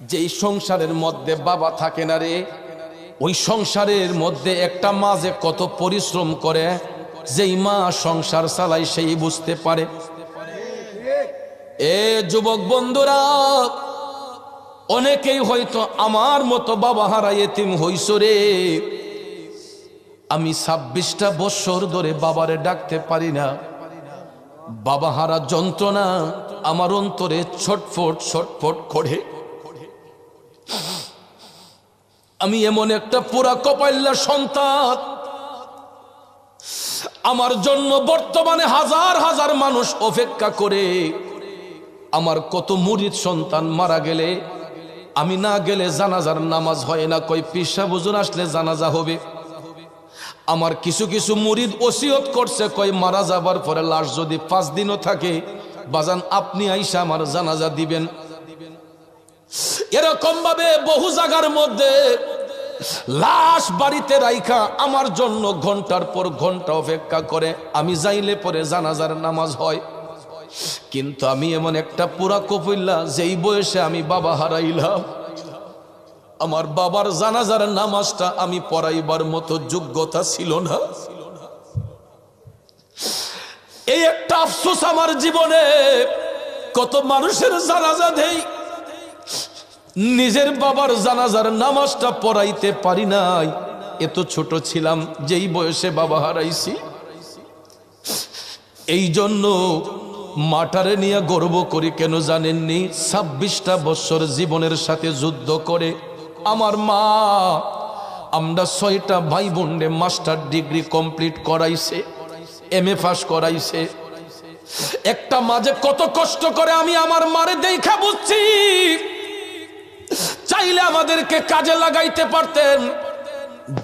যেই সংসারের মধ্যে বাবা থাকে না রে, ওই সংসারের মধ্যে একটা মা যে কত পরিশ্রম করে, যেই মা সংসার চালাই সেই বুঝতে পারে। এ যুবক বন্ধুরা, অনেকেই হয়তো আমার মতো বাবা হারা এতিম হইস রে। আমি ছাব্বিশটা বৎসর ধরে বাবারে ডাকতে পারি না। বাবা হারা যন্ত্রণা আমার অন্তরে ছটফট ছটফট করে। আমি এমন একটা পুরা কপাল্লা সন্তান। আমার জন্য বর্তমানে হাজার হাজার মানুষ অপেক্ষা করে। আমার কত মুরিদ সন্তান মারা গেলে, আমি না গেলে জানাজার নামাজ হয় না, কই পিসা বুঝুন আসলে জানাজা হবে। আমার কিছু কিছু মুরিদ ওসিয়ত করছে, কই মারা যাবার পরে লাশ যদি পাঁচ দিনও থাকে, বাজান আপনি আইসা আমার জানাজা দিবেন। এরকম ভাবে বহু জায়গার মধ্যে লাশ বাড়িতে রাইখা আমার জন্য ঘণ্টার পর ঘণ্টা অপেক্ষা করে। আমি যাইলে পরে জানাজার নামাজ হয়। কিন্তু আমি এমন একটা পুরা কপিল্লা যেই বয়সে আমি বাবা হারাইলাম। আমার বাবার জানাজার নামাজটা আমি পড়াইবার মতো যোগ্যতা ছিল না। এই একটা আফসোস আমার জীবনে। কত মানুষের জানাজা দেই নিজের বাবার জানাজার নামাজটা পড়াইতে পারি নাই। এত ছোট ছিলাম, যেই বয়সে বাবা হারাইছি। এই জন্য মাটারে নিয়ে গর্ব করি, কেন জানেননি? ছাব্বিশটা বছর জীবনের সাথে যুদ্ধ করে আমার মা, আমরা ছয়টা ভাই বোনরে মাস্টার ডিগ্রি কমপ্লিট করাইছে, এম এ পাস করাইছে। একটা মাঝে কত কষ্ট করে আমি আমার মারে দেখা বুঝছি। চাইলে আমাদেরকে কাজে লাগাইতে পারতেন,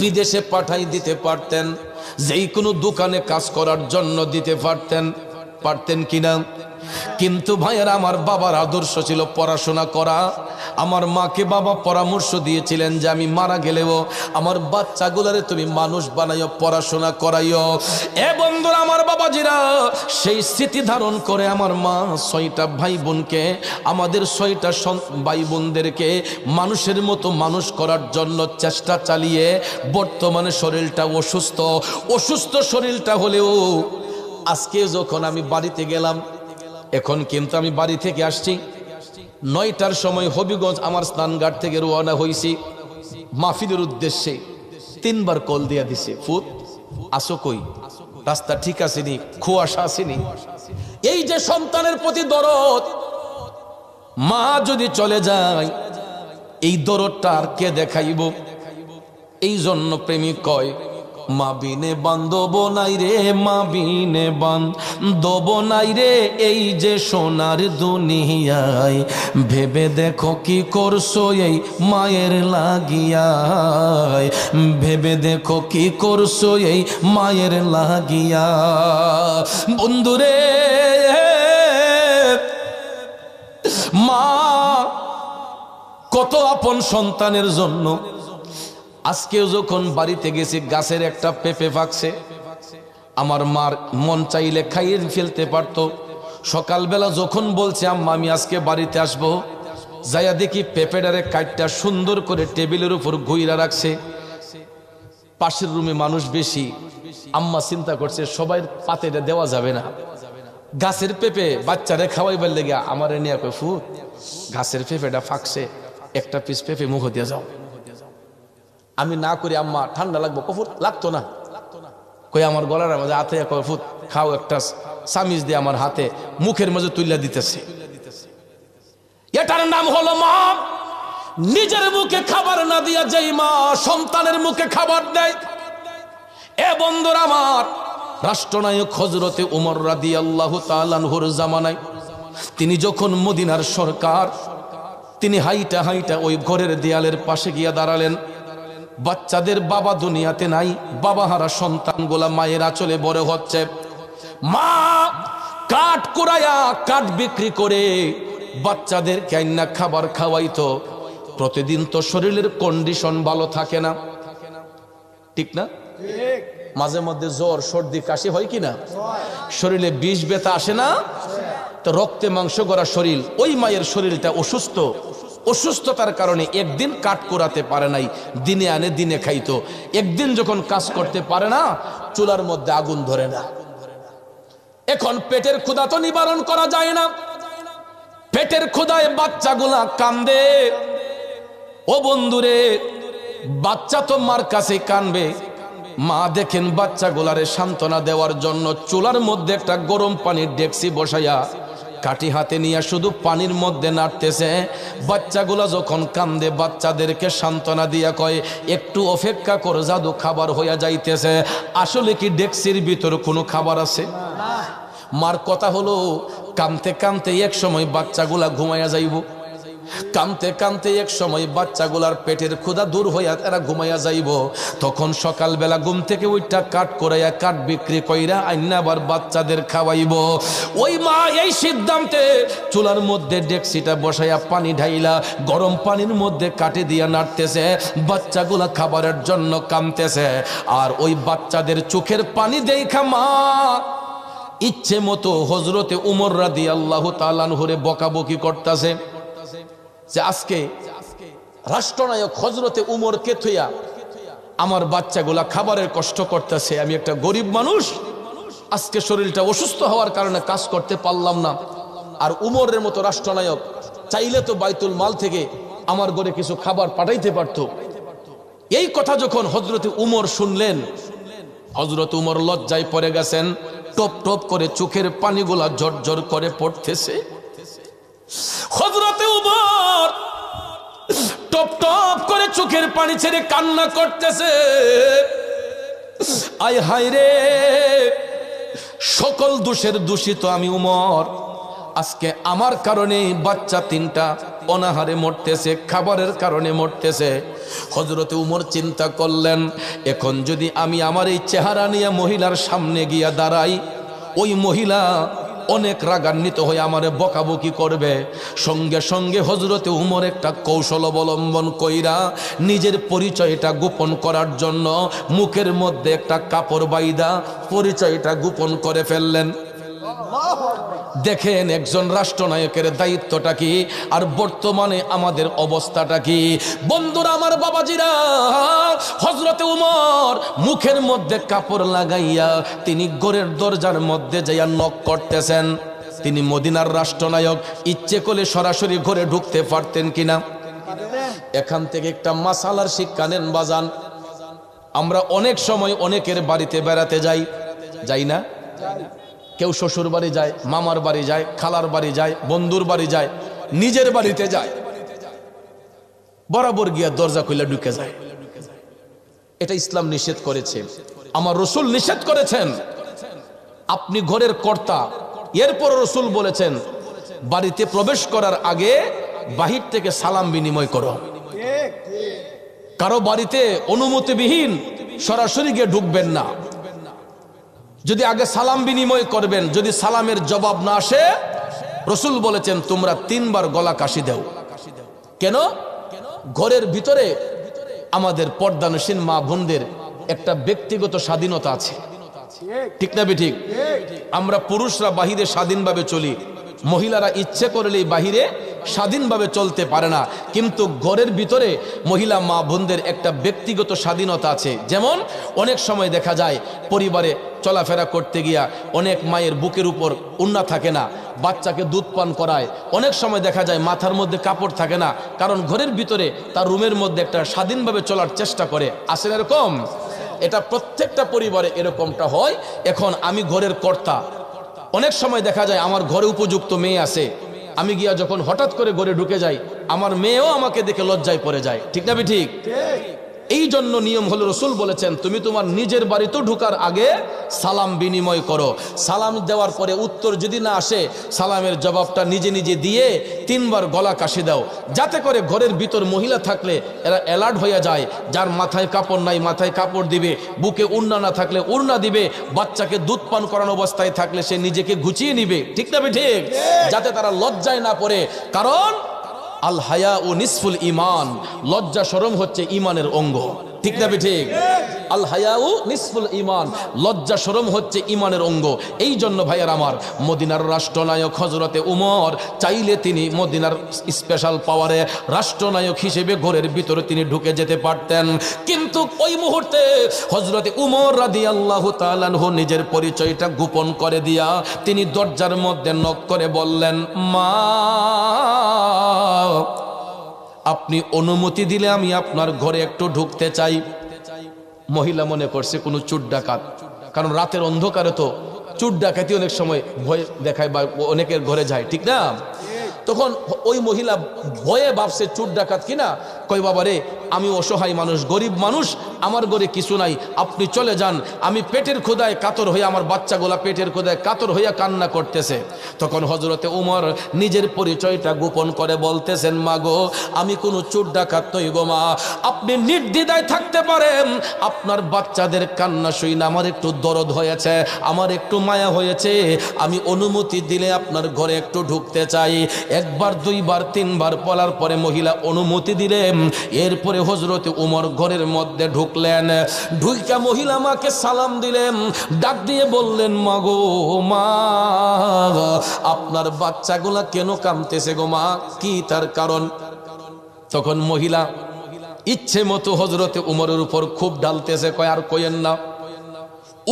বিদেশে পাঠাই দিতে পারতেন, যেই কোনো দোকানে কাজ করার জন্য দিতে পারতেন পারতেন কিনা? কিন্তু ভাইয়ের আমার বাবার আদর্শ ছিল পড়াশোনা করা। আমার মাকে বাবা পরামর্শ দিয়েছিলেন যে আমি মারা গেলেও আমার বাচ্চাগুলারে তুমি মানুষ বানাইও, পড়াশোনা করাইও। এ বন্ধুরা বাবাজিরা সেই স্মৃতি ধারণ করে আমার মা ছয়টা ভাই বোনকে আমাদের ছয়টা ভাই বোনদেরকে মানুষের মতো মানুষ করার জন্য চেষ্টা চালিয়ে বর্তমানে শরীরটা অসুস্থ। অসুস্থ শরীরটা হলেও আজকে যখন আমি বাড়িতে গেলাম, এখন কিন্তু আমি বাড়ি থেকে আসছি। নয়টার সময় হবিগঞ্জ আমার স্নানঘাট থেকে রওনা হয়েছি মাহফিলের উদ্দেশ্যে তিনবার কল দিয়া দিছে, ফুত, আসো কই? রাস্তা ঠিক আসেনি খোয়াশা আসেনি। এই যে সন্তানের প্রতি দরদ, মা যদি চলে যায়, এই দরদটা আর কে দেখাইব? এই জন্য প্রেমিক কয় মা বিনে বান্ধব নাই রে মা বিনে। বান্ধব নাই রে এই যে সোনার দুনিয়ায়। ভেবে দেখো কি করছ এই মায়ের লাগিয়ায়। ভেবে দেখো কি করছ এই মায়ের লাগিয়া বন্ধুরে মা, কত আপন সন্তানের জন্য আজকেও যখন বাড়িতে গেছি, গাছের একটা পেঁপে পাকছে আমার মার মন চাইলে খাইয়ে ফেলতে পারতো। সকালবেলা যখন বলছে, আম্মা, আমি আজকে বাড়িতে আসব। যাইয়া দেখি পেঁপেডারে কাঠটা সুন্দর করে টেবিলের উপর ঘুইরা রাখছে। পাশের রুমে মানুষ বেশি। আম্মা চিন্তা করছে সবাই পাতেটা দেওয়া যাবে না। গাছের পেঁপে বাচ্চারে খাওয়াইবার লেগে আমারে নিয়ে ফুট গাছের পেঁপেটা ফাঁকছে। একটা পিস পেঁপে মুখ দিয়ে যাও। আমি না করি, আম্মা, ঠান্ডা লাগবো কফুট লাগতো না। কই আমার গলার মাঝে হাতে কফুট খাও একটা সামিজ দিয়ে আমার হাতে, মুখের মাঝে তুইলা দিতেছে। এটার নাম হলো মা, নিজের মুখে খাবার না দিয়া যেই মা সন্তানের মুখে খাবার দেয়। এ বন্ধুর আমার, রাষ্ট্রনায়ক হজরতে উমর রাদি আল্লাহ তালানহুর জামানায়, তিনি যখন মদিনার সরকার, তিনি হাইটা হাইটা ওই ঘরের দেয়ালের পাশে গিয়া দাঁড়ালেন। বাচ্চাদের বাবা দুনিয়াতে নাই বাবা হারা সন্তান গোলা মায়ের আচলে বড় হচ্ছে। মা কাঠ কুড়াইয়া কাঠ বিক্রি করে বাচ্চাদের কান্না খাবার খাওয়াইতো। প্রতিদিন তো শরীরের কন্ডিশন ভালো থাকে না। ঠিক না? মাঝে মধ্যে জ্বর সর্দি কাশি হয় কি না? শরীরে বিষ ব্যথা আসে না? তো রক্তে মাংস গড়া শরীর ওই মায়ের শরীরটা অসুস্থ। অসুস্থতার কারণে একদিন কাট করাতে পারে নাই, দিনে আনে, দিনে খাইতো। একদিন যখন কাজ করতে পারে না, চুলার মধ্যে আগুন ধরে না। এখন পেটের ক্ষুধা তো নিবারণ করা যায় না। পেটের ক্ষুধায় বাচ্চাগুলা কান্দে। ও বন্ধুরে, বাচ্চা তো মার কাছে কানবে। মা দেখেন বাচ্চাগুলারে সান্ত্বনা দেওয়ার জন্য চুলার মধ্যে একটা গরম পানির ডেক্সি বসাইয়া কাঠি হাতে নিয়ে শুধু পানির মধ্যে নাড়তেছে। বাচ্চাগুলা যখন কান্দে, বাচ্চাদেরকে সান্ত্বনা দিয়া কয়, একটু অপেক্ষা কর, জাদু খাবার হইয়া যাইতেছে। আসলে কি ডেক্সির ভিতর কোনো খাবার আছে? মার কথা হলো, কানতে কানতে এক সময় বাচ্চাগুলা ঘুমাইয়া যাইব। কানতে কানতে এক সময় বাচ্চাগুলার পেটের ক্ষুধা দূর হইয়া তারা ঘুমাইয়া যাইব। তখন সকালবেলা ঘুম থেকে ওইটা কাট করাইয়া কাঠ বিক্রি কইরা আইনা আবার বাচ্চাদের খাওয়াইব। ওই মা এই সিদ্ধান্তে চুলার মধ্যে ডেক্সিটা বসাইয়া পানি ঢাইলা গরম পানির মধ্যে কাটে দিয়া নাড়তেছে। বাচ্চাগুলা খাবারের জন্য কামতেছে আর ওই বাচ্চাদের চোখের পানি দেখা মা, ইচ্ছে মতো হজরতে উমর রাদি আল্লাহ তালানহরে বকাবকি করতেছে। যে আজকে রাষ্ট্রনায়ক হজরতে উমরকে থইয়া আমার বাচ্চাগুলা খাবারের কষ্ট করতেছে, আমি একটা গরিব মানুষ, আজকে শরীরটা অসুস্থ হওয়ার কারণে কাজ করতে পারলাম না। আর উমরের মতো রাষ্ট্রনায়ক চাইলে তো বাইতুল মাল থেকে আমার ঘরে কিছু খাবার পাঠাইতে পারত। এই কথা যখন হজরতে উমর শুনলেন হজরত উমর লজ্জায় পড়ে গেছেন, টপ টপ করে চোখের পানিগুলা ঝরঝর করে পড়তেছে। হজরতে উমর টপ টপ করে চোখের পানি ছেড়ে কান্না করতেছে। আয় হায় রে, সকল দোষের দূষিত আমি উমর। আজকে আমার কারণে বাচ্চা তিনটা অনাহারে মরতেছে, খাবারের কারণে মরতেছে। হজরতে উমর চিন্তা করলেন, এখন যদি আমি আমার এই চেহারা নিয়ে মহিলার সামনে গিয়া দাঁড়াই, ওই মহিলা অনেক রাগান্বিত হয়ে আমারে বকাবকি করবে। সঙ্গে সঙ্গে হজরতে উমর একটা কৌশল অবলম্বন কইরা নিজের পরিচয়টা গোপন করার জন্য মুখের মধ্যে একটা কাপড় বাইদা পরিচয়টা গোপন করে ফেললেন। দেখেন একজন রাষ্ট্রনায়কের দায়িত্বটা কি? আর বর্তমানে আমাদের অবস্থাটা কি? বন্ধুরা, আমার বাবাজিরা হজরতে উমর মুখের মধ্যে কাপড় লাগাইয়া তিনি গোরের দরজার মধ্যে যাইয়া নক করতেছেন। তিনি মদিনার রাষ্ট্রনায়ক, ইচ্ছে করলে সরাসরি ঘরে ঢুকতে পারতেন কিনা? এখান থেকে একটা মাসালার শিক্ষা নেন বাজান। আমরা অনেক সময় অনেকের বাড়িতে বেড়াতে যাই। যাই না? কেউ শ্বশুর বাড়ি যায়, মামার বাড়ি যায়, খালার বাড়ি যায়, বন্ধুর বাড়ি যায়, নিজের বাড়িতে যায়, বরাবর গিয়া দরজা খুলে ঢুকে যায়। এটা ইসলাম নিষেধ করেছে। আমার রসুল নিষেধ করেছেন। আপনি ঘরের কর্তা। এরপর রসুল বলেছেন, বাড়িতে প্রবেশ করার আগে বাহির থেকে সালাম বিনিময় করো। কারও বাড়িতে অনুমতিবিহীন সরাসরি গিয়ে ঢুকবেন না। যদি আগে সালাম বিনিময় করবেন, যদি সালামের জবাব না আসে, রসুল বলেছেন, তোমরা তিনবার গলা কাশি দেও। কেন? ঘরের ভিতরে আমাদের পর্দানসীন মা বোনদের একটা ব্যক্তিগত স্বাধীনতা আছে। ঠিক না ঠিক? আমরা পুরুষরা বাহিরে স্বাধীনভাবে চলি, মহিলারা ইচ্ছে করলেই বাহিরে স্বাধীনভাবে চলতে পারে না। কিন্তু ঘরের ভিতরে মহিলা মা বোনদের একটা ব্যক্তিগত স্বাধীনতা আছে। যেমন অনেক সময় দেখা যায় পরিবারে চলাফেরা করতে গিয়া অনেক মায়ের বুকের উপর উন্না থাকে না, বাচ্চাকে দুধ পান করায়। অনেক সময় দেখা যায় মাথার মধ্যে কাপড় থাকে না, কারণ ঘরের ভিতরে তার রুমের মধ্যে একটা স্বাধীনভাবে চলার চেষ্টা করে। আসেন এরকম? এটা প্রত্যেকটা পরিবারে এরকমটা হয়। এখন আমি ঘরের কর্তা। অনেক সময় দেখা যায় আমার ঘরে উপযুক্ত মেয়ে আছে। আমি গিয়া যখন হঠাৎ করে গড়ে ঢুকে যাই, আমার মেয়েও আমাকে দেখে লজ্জায় পড়ে যায়। ঠিক না ঠিক। এই জন্য নিয়ম হলো রসুল বলেছেন তুমি তোমার নিজের বাড়িতে ঢুকার আগে সালাম বিনিময় করো। সালাম দেওয়ার পরে উত্তর যদি না আসে সালামের জবাবটা নিজে নিজে দিয়ে তিনবার গলা কাশি দাও। যাতে করে ঘরের ভিতর মহিলা থাকলে এরা অ্যালার্ট হয়ে যায় যার মাথায় কাপড় নাই মাথায় কাপড় দিবে বুকে উড়না না থাকলে উড়না দিবে বাচ্চাকে দুধ পান করানো অবস্থায় থাকলে সে নিজেকে গুছিয়ে নিবে। ঠিক না ঠিক। যাতে তারা লজ্জায় না পড়ে। কারণ আল হায়া ও নিসফুল ইমান লজ্জা সরম হচ্ছে ইমানের অঙ্গ। ঠিক না ঠিক আল হায়াউ নিসফুল ইমান লজ্জা শরম হচ্ছে ইমানের অঙ্গ। এই জন্য ভাইয়ার আমার, মদিনার রাষ্ট্রনায়ক হজরতে উমর চাইলে তিনি মদিনার স্পেশাল পাওয়ারে রাষ্ট্রনায়ক হিসেবে ঘরের ভিতরে তিনি ঢুকে যেতে পারতেন। কিন্তু ওই মুহূর্তে হজরতে উমর রাদি আল্লাহ তালানহ নিজের পরিচয়টা গোপন করে দিয়া তিনি দরজার মধ্যে নক করে বললেন, মা আপনি অনুমতি দিলে আমি আপনার ঘরে একটু ঢুকতে চাই। মহিলা মনে করছে কোনো চুট ডাকাত। কারণ রাতের অন্ধকারে তো চুট ডাকাতি অনেক সময় ভয় দেখায় বা অনেকের ঘরে যায় ঠিক না? তখন ওই মহিলা ভয়ে ভাবছে চুট ডাকাত কিনা? কই বাবা রে আমি অসহায় মানুষ, গরিব মানুষ, আমার ঘরে কিছু নাই, আপনি চলে যান, আমি পেটের খোদায় কাতর হয়ে আমার বাচ্চাগুলা পেটের খোদায় কাতর হইয়া কান্না করতেছে। তখন হজরতে উমর নিজের পরিচয়টা গোপন করে বলতেছেন, মা গো, আমি কোনো চোর ডাকাত নই গো মা, আপনি নির্দ্বিধায় থাকতে পারেন, আপনার বাচ্চাদের কান্না শুই না, আমার একটু দরদ হয়েছে, আমার একটু মায়া হয়েছে, আমি অনুমতি দিলে আপনার ঘরে একটু ঢুকতে চাই। একবার, দুইবার, তিনবার বলার পরে মহিলা অনুমতি দিলেন এরপরে হজরতে উমর ঘরের মধ্যে ঢুকলেন। ঢুইকা মহিলা মাকে সালাম দিলেন, ডাক দিয়ে বললেন, মাগো, মা, আপনার বাচ্চাগুলা কেন কামতেছে গো মা? কি তার কারণ? তখন মহিলা, ইচ্ছে মতো হজরতে উমরের উপর খুব ঢালতেছে, কয় আর কয়েন না।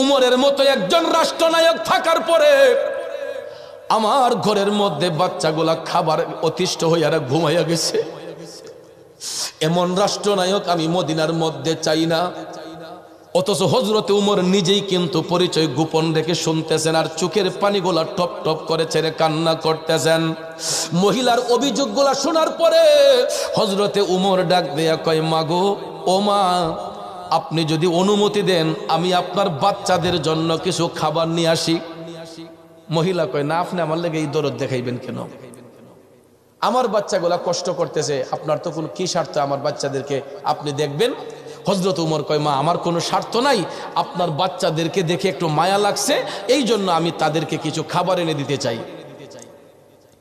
উমরের মতো একজন রাষ্ট্রনায়ক থাকার পরে আমার ঘরের মধ্যে বাচ্চাগুলা খাবার অতিষ্ঠ হইয়ারা ঘুমাইয়া গেছে। এমন রাষ্ট্রনায়ক আমি মদিনার মধ্যে চাই না। অথচ হজরতে উমর নিজেই কিন্তু পরিচয় গোপন রেখে শুনতেছেন আর চোখের পানিগুলা টপ টপ করে ছেড়ে কান্না করতেছেন। মহিলার অভিযোগগুলা শোনার পরে হজরতে উমর ডাক দেয়া কয়, মাগো, ও মা, আপনি যদি অনুমতি দেন, আমি আপনার বাচ্চাদের জন্য কিছু খাবার নিয়ে আসি। মহিলা কয়, না, আপনি আমার লেগে এই দরদ দেখাইবেন কেন? আমার বাচ্চাগুলা কষ্ট করতেছে, আপনার তখন কোনো কি স্বার্থ আমার বাচ্চাদেরকে আপনি দেখবেন? হজরত উমর কয়, মা, আমার কোনো স্বার্থ নাই, আপনার বাচ্চাদেরকে দেখে একটু মায়া লাগছে এই জন্য আমি তাদেরকে কিছু খাবার এনে দিতে চাই।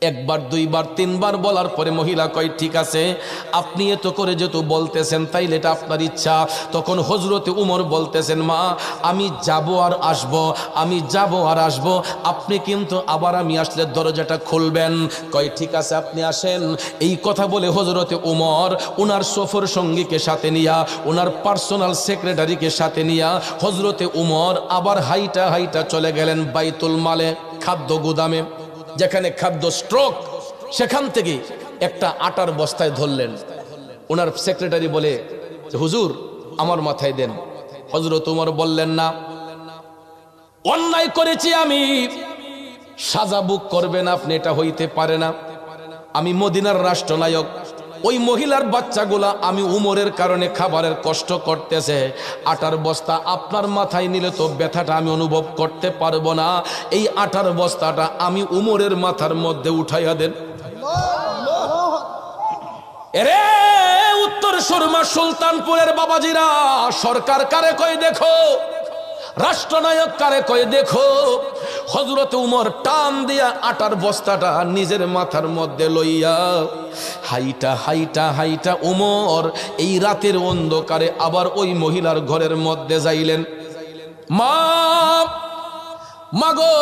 একবার, দুইবার, তিনবার বলার পরে মহিলা কয়, ঠিক আছে, আপনি এত করে যেহেতু বলতেছেন তাইলে এটা আপনার ইচ্ছা। তখন হজরতে উমর বলতেছেন, মা, আমি যাব আর আসব, আমি যাব আর আসব, আপনি কিন্তু আবার আমি আসলে দরজাটা খুলবেন। কয়, ঠিক আছে, আপনি আসেন। এই কথা বলে হজরতে উমর ওনার সফর সঙ্গীকে সাথে নিয়া ওনার পার্সোনাল সেক্রেটারিকে সাথে নিয়া হজরতে উমর আবার হাইটা হাইটা চলে গেলেন বাইতুল মালে খাদ্য গুদামে। যেখানে খাদ্য স্ট্রোক সেখান থেকে একটা আটার বস্তায় ধরলেন। ওনার সেক্রেটারি বলে হুজুর, আমার মাথায় দেন। হজরত তোমার বললেন, না। অন্যায় করেছি আমি। সাজা বুক করবেন আপনি, এটা হইতে পারে না। আমি মদিনার রাষ্ট্রনায়ক ওই মহিলার বাচ্চাগুলা আমি উমরের কারণে খাবারের কষ্ট করতেছে। আটার বস্তা আপনার মাথায় নিলে তো ব্যথাটা আমি অনুভব করতে পারব না। এই আটার বস্তাটা আমি উমরের মাথার মধ্যে উঠাইয়া দেন। এরে উত্তর সুরমা সুলতানপুরের বাবাজিরা, সরকার কারে কই দেখো? রাষ্ট্রনায়ক কারে কয়ে, দেখো হজরত উমর টান দিয়া আটার বস্তাটা নিজের মাথার মধ্যে লইয়া, হাইটা হাইটা হাইটা উমর, এই রাতের অন্ধকারে আবার ওই মহিলার ঘরের মধ্যে যাইলেন। মা, মাগো,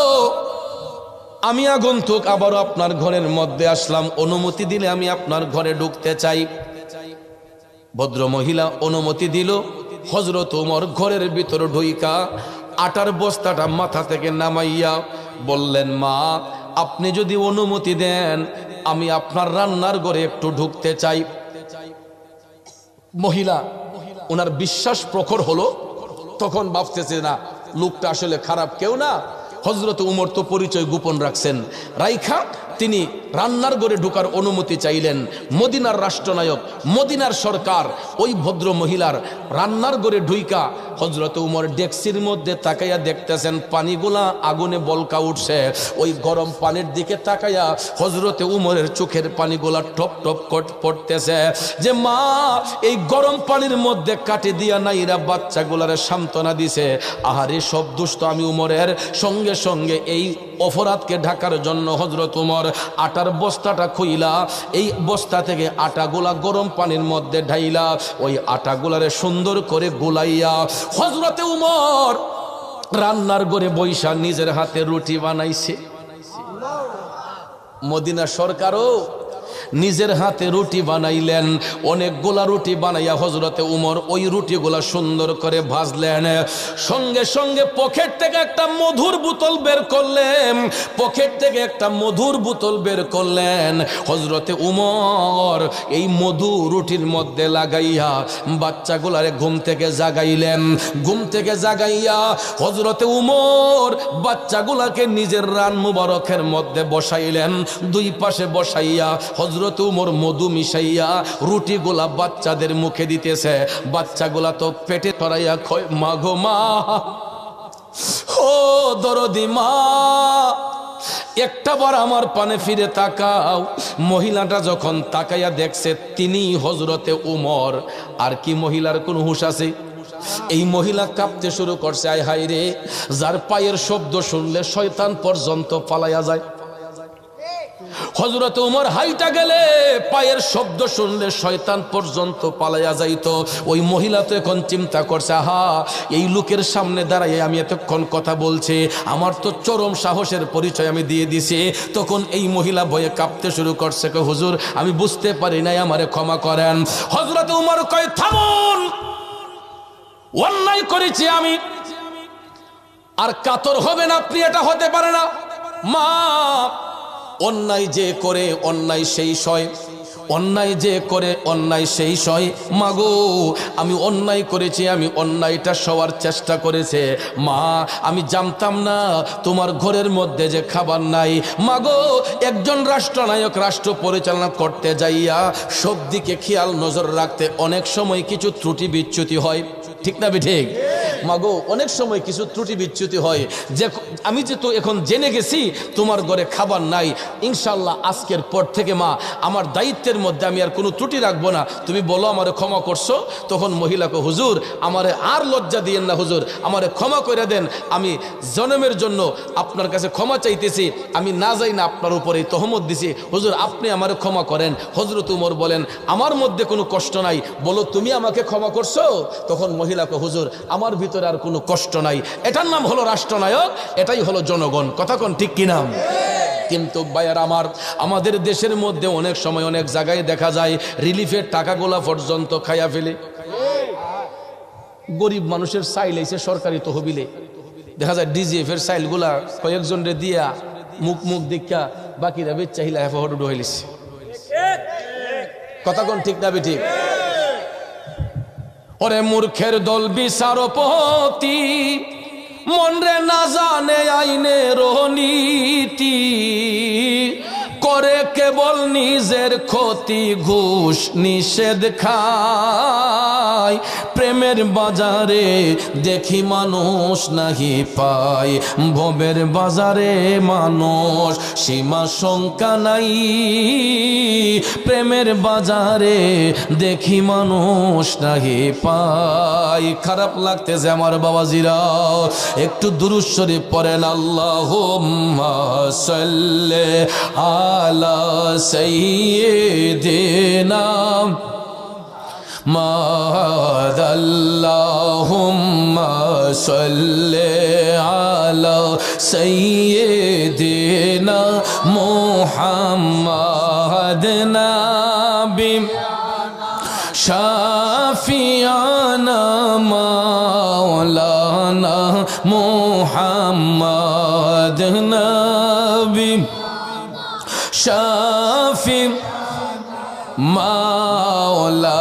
আমি আগন্তুক আবারও আপনার ঘরের মধ্যে আসলাম। অনুমতি দিলে আমি আপনার ঘরে ঢুকতে চাই। ভদ্র মহিলা অনুমতি দিল। হজরত উমর ঘরের ভিতর ঢুইকা, আটার বস্তাটা মাথা থেকে নামাইয়া বললেন, মা, আপনি যদি অনুমতি দেন, আমি আপনার রান্নার ঘরে একটু ঢুকতে চাই। মহিলা, ওনার বিশ্বাস প্রখর হলো। তখন ভাবতেছে, না, লোকটা আসলে খারাপ কেউ না। হজরত উমর তো পরিচয় গোপন রাখছেন। রাইখা তিনি রান্নার ঘরে ঢোকার অনুমতি চাইলেন। মদিনার রাষ্ট্রনায়ক, মদিনার সরকার, ওই ভদ্র মহিলার রান্নার ঘরে ঢুইকা হজরত উমর ডেক্সির মধ্যে তাকাইয়া দেখতেছেন, পানিগুলা আগুনে বলকা উঠছে। ওই গরম পানির দিকে তাকাইয়া হজরতে উমরের চোখের পানিগুলা টপ টপ কট পড়তেছে। যে মা, এই গরম পানির মধ্যে কাটে দিয়া নাইরা বাচ্চাগুলারে সান্ত্বনা দিছে। আহারে, সব দুষ্ট আমি উমরের। সঙ্গে সঙ্গে এই অপরাধকে ঢাকার জন্য হজরত উমর আটার বস্তাটা খুইলা, এই বস্তা থেকে আটাগুলা গরম পানির মধ্যে ঢাইলা, ওই আটাগুলারে সুন্দর করে গোলাইয়া হজরতে উমর রান্নার ঘরে বৈশা নিজের হাতে রুটি বানাইছে। মদিনা সরকারও নিজের হাতে রুটি বানাইলেন। অনেকগুলা রুটি বানাইয়া হজরতে উমর ওই রুটিগুলা সুন্দর করে ভাজলেন। সঙ্গে সঙ্গে পকেট থেকে একটা মধুর বোতল বের করলেন। পকেট থেকে একটা মধুর বোতল বের করলেন। হজরতে উমর এই মধু রুটির মধ্যে লাগাইয়া বাচ্চাগুলারে ঘুম থেকে জাগাইলেন। ঘুম থেকে জাগাইয়া হজরতে উমর বাচ্চাগুলাকে নিজের রান মুবারকের মধ্যে বসাইলেন। দুই পাশে বসাইয়া হজরত উমর মধু মিশাইয়া রুটিগুলা বাচ্চাদের মুখে দিতেছে। বাচ্চাগুলা তো পেটে তরাইয়া খয় মাঘো মা, ও দরদি মা, একটা বার আমার পানে ফিরে তাকাও। মহিলাটা যখন তাকাইয়া দেখছে, তিনি হজরতে উমর। আর কি মহিলার কোন হুশ আছে? এই মহিলা কাঁপতে শুরু করছে, আয় হাই রে, যার পায়ের শব্দ শুনলে শয়তান পর্যন্ত পালাইয়া যায়। হজরত উমর হাইটা গেলে পায়ের শব্দ শুনলে শয়তান পর্যন্ত পালাইয়া যাইত। ওই মহিলা তো এখন চিন্তা করছে হা এই লোকের সামনে দাঁড়াইয়ে আমি এতক্ষণ কথা বলছি, আমার তো চরম সাহসের পরিচয় আমি দিয়ে দিছি। তখন এই মহিলা ভয়ে কাঁপতে শুরু করছে কে হুজুর, আমি বুঝতে পারি নাই, আমারে ক্ষমা করেন। হজরত উমর কয়, থামুন, অন্যায় করেছি আমি। আর কাতর হবেন আপনি এটা হতে পারে না। মা অন্যায় যে করে অন্যায় সেই সয়। অন্যায় যে করে অন্যায় সেই সয়। মাগো, আমি অন্যায় করেছি, আমি অন্যায়টা সবার চেষ্টা করেছে। মা, আমি জানতাম না তোমার ঘরের মধ্যে যে খাবার নাই। মাগো, একজন রাষ্ট্রনায়ক রাষ্ট্র পরিচালনা করতে যাইয়া সব দিকে খেয়াল নজর রাখতে অনেক সময় কিছু ত্রুটি বিচ্যুতি হয়। ঠিক না ঠিক মাগো, অনেক সময় কিছু ত্রুটি বিচ্যুতি হয়। যে আমি যে তো এখন জেনে গেছি, তোমার ঘরে খাবার নাই। ইনশাল্লাহ আজকের পর থেকে, মা, আমার দায়িত্বের মধ্যে আমি আর কোনো ত্রুটি রাখব না। তুমি বলো, আমারে ক্ষমা করছ? তখন মহিলাকে, হুজুর, আমারে আর লজ্জা দিয়েন না, হুজুর, আমারে ক্ষমা করে দেন। আমি জনমের জন্য আপনার কাছে ক্ষমা চাইতেছি। আমি না যাই না আপনার উপরে তহমত দিছি। হুজুর, আপনি আমারে ক্ষমা করেন। হজরত উমর বলেন, আমার মধ্যে কোনো কষ্ট নাই। বলো, তুমি আমাকে ক্ষমা করছ? তখন মহিলাকে, হুজুর, আমার ভিতরে আর কোনো কষ্ট নাই। এটার নাম হলো রাষ্ট্রনায়ক এটাই হলো জনগণ। কথা কোন ঠিক কি নাম কিন্তু ভাইয়ার আমার, আমাদের দেশের মধ্যে অনেক সময় অনেক জায়গায় দেখা যায় রিলিফের টাকাগুলা পর্যন্ত খাইয়া ফেলে। গরিব মানুষের সাইল এসে সরকারি তহবিলে। দেখা যায় ডিজিএফ এর সাইলগুলা কয়েকজন রে দিয়া মুখ মুখ দীক্ষা বাকিরা বেচাহিলা হেফা হটুডু হইলিছে কথা কোন ঠিক না ঠিক ওরে মূর্খের দল বিচারপতি মনরে না জানে আইনে রহনীতি করে কেবল নিজের ক্ষতি ঘুষ নিষেধ খায়। প্রেমের বাজারে দেখি মানুষ নাহি পায়। ভবের বাজারে মানুষ সীমা শঙ্কা নাই। প্রেমের বাজারে দেখি মানুষ নাহি পায়। খারাপ লাগতেছে আমার বাবাজিরা। একটু দুরুশ্বরী পড়েন আল্লাহ আলা سيدنا معاذ اللهم صل على سيدنا محمد نبي. شافينا مولانا محمد نبي. شافينا مولانا